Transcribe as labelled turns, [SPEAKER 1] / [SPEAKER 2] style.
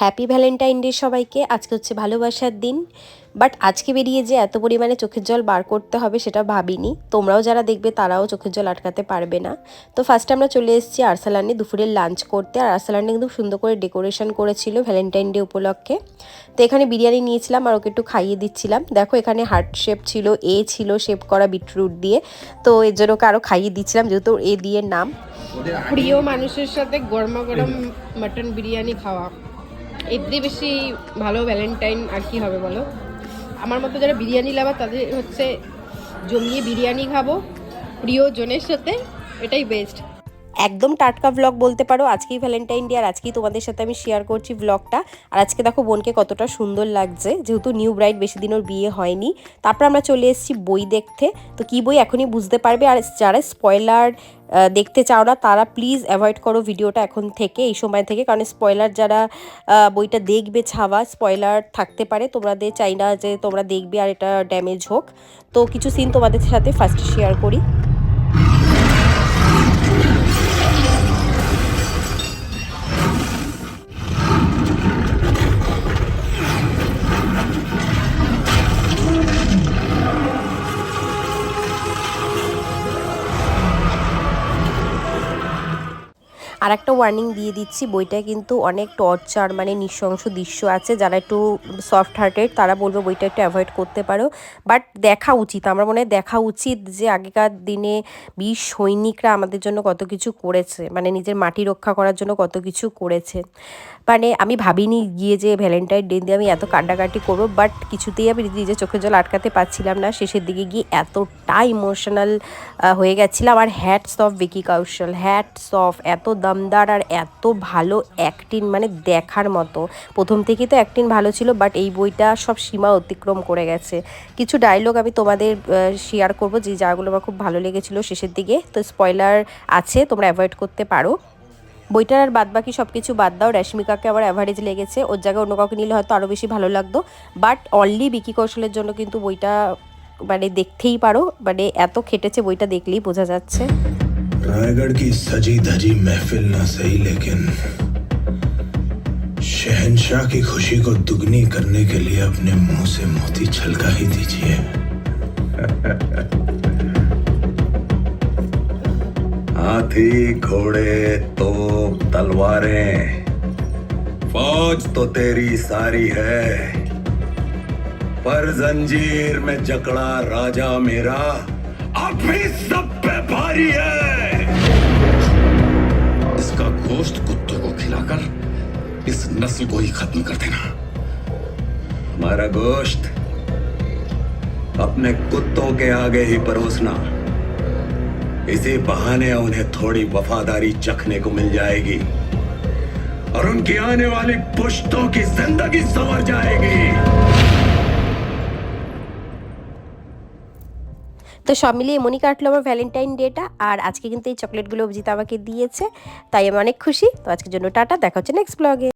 [SPEAKER 1] Happy Valentine day সবাইকে। আজকে হচ্ছে ভালোবাসার দিন। বাট আজকে বেরিয়ে যে এত পরিমাণে চোখের জল বার করতে হবে সেটা ভাবিনি। তোমরাও যারা দেখবে তারাও চোখের জল আটকাতে পারবে না। তো ফার্স্টে আমরা চলে এসেছি আরসালানে দুপুরের লাঞ্চ করতে। আর আরসালানে কিন্তু সুন্দর করে ডেকোরেশন করেছিল ভ্যালেন্টাইন ডে উপলক্ষে। তো এখানে বিরিয়ানি নিয়েছিলাম আর ওকে একটু খাইয়ে দিচ্ছিলাম। দেখো এখানে হার্ট শেপ ছিল এ ছিল শেপ করা বিটরুট দিয়ে। তো এর জন্য ওকে আরও খাইয়ে দিচ্ছিলাম যেহেতু এ দিয়ে নাম।
[SPEAKER 2] প্রিয় মানুষের সাথে গরমা গরম মাটন বিরিয়ানি খাওয়া। এর দিয়ে বেশি ভালো ভ্যালেন্টাইন আর কি হবে বলো? আমার মতো যারা বিরিয়ানি লাভার তাদের হচ্ছে জমিয়ে বিরিয়ানি খাব, প্রিয়জনের সাথে, এটাই বেস্ট
[SPEAKER 1] একদম টাটকা ব্লগ বলতে পারো, আজকেই ভ্যালেন্টাইন ডে আর আজকেই তোমাদের সাথে আমি শেয়ার করছি ব্লগটা আর আজকে দেখো বোনকে কতটা সুন্দর লাগছে, যেহেতু নিউ ব্রাইড বেশি দিন ওর বিয়ে হয়নি। তারপর আমরা চলে এসেছি বই দেখতে, তো কি বই এখনই বুঝতে পারবে, আর যারা স্পয়লার দেখতে চাও না, তারা প্লিজ অ্যাভয়েড করো ভিডিওটা এখন থেকে, এই সময় থেকে। কারণ স্পয়লার যারা বইটা দেখবে ছাওয়া স্পয়লার থাকতে পারে। তোমাদের চাই না যে তোমরা দেখবে আর এটা ড্যামেজ হোক। তো কিছু সিন তোমাদের সাথে ফার্স্ট শেয়ার করি। আর একটা ওয়ার্নিং দিয়ে দিচ্ছি বইটা কিন্তু অনেক টর্চার মানে নৃশংস দৃশ্য আছে, যারা একটু সফট হার্টেড তারা বলব বইটা একটু অ্যাভয়েড করতে পারো। বাট দেখা উচিত, আমার মনে হয় দেখা উচিত যে আগেকার দিনে বীর সৈনিকরা আমাদের জন্য কত কিছু করেছে মানে নিজের মাটি রক্ষা করার জন্য কত কিছু করেছে। মানে আমি ভাবিনি গিয়ে যে ভ্যালেন্টাইন ডে দিয়ে আমি এত কান্ডাকাটি করব বাট কিছুতেই আমি নিজের চোখের জল আটকাতে পারছিলাম না, শেষের দিকে গিয়ে এতটা ইমোশনাল হয়ে গেছিলাম। আর হ্যাটস অফ ভিকি কৌশল হ্যাটস অফ এত দমদার আর এত ভালো অ্যাক্টিং মানে দেখার মতো। প্রথম থেকেই তো অ্যাক্টিং ভালো ছিল বাট এই বইটা সব সীমা অতিক্রম করে গেছে। কিছু ডায়লগ আমি তোমাদের শেয়ার করব, যে যাগুলো আমার খুব ভালো লেগেছিলো শেষের দিকে। তো স্পয়লার আছে, তোমরা অ্যাভয়েড করতে পারো। বইটার আর বাদ বাকি সব কিছু বাদ দাও। রেশমিকাকে আবার অ্যাভারেজ লেগেছে। ওর জায়গায় অন্য কাউকে নিলে হয়তো আরও বেশি ভালো লাগতো। বাট অনলি বিকি কৌশলের জন্য কিন্তু বইটা মানে দেখতেই পারো। মানে এত খেটেছে বইটা দেখলেই বোঝা যাচ্ছে।
[SPEAKER 3] रायगढ़ की सजी धजी महफिल ना सही, लेकिन शहनशाह की खुशी को दुगनी करने के लिए अपने मुँह से मोती छलका ही दीजिए। हाथी, घोड़े तो तलवारें, फौज तो तेरी सारी है, पर जंजीर में जकड़ा राजा मेरा। अब भी सब पे भारी है।
[SPEAKER 4] इसका गोश्त कुत्तों को खिलाकर इस नस्ल को ही खत्म कर देना।
[SPEAKER 3] हमारा गोश्त अपने कुत्तों के आगे ही परोसना। इसी बहाने उन्हें थोड़ी वफादारी चखने को मिल जाएगी। और उनकी आने वाली पुश्तों की ज़िंदगी संवर जाएगी।
[SPEAKER 1] তো সব মিলিয়ে এমনই কাটলো আমার ভ্যালেন্টাইন ডেটা আর আজকে কিন্তু এই চকলেটগুলো অভিজিৎ আমাকে দিয়েছে, তাই আমি অনেক খুশি। তো আজকের জন্য টাটা, দেখা হচ্ছে নেক্সট ব্লগে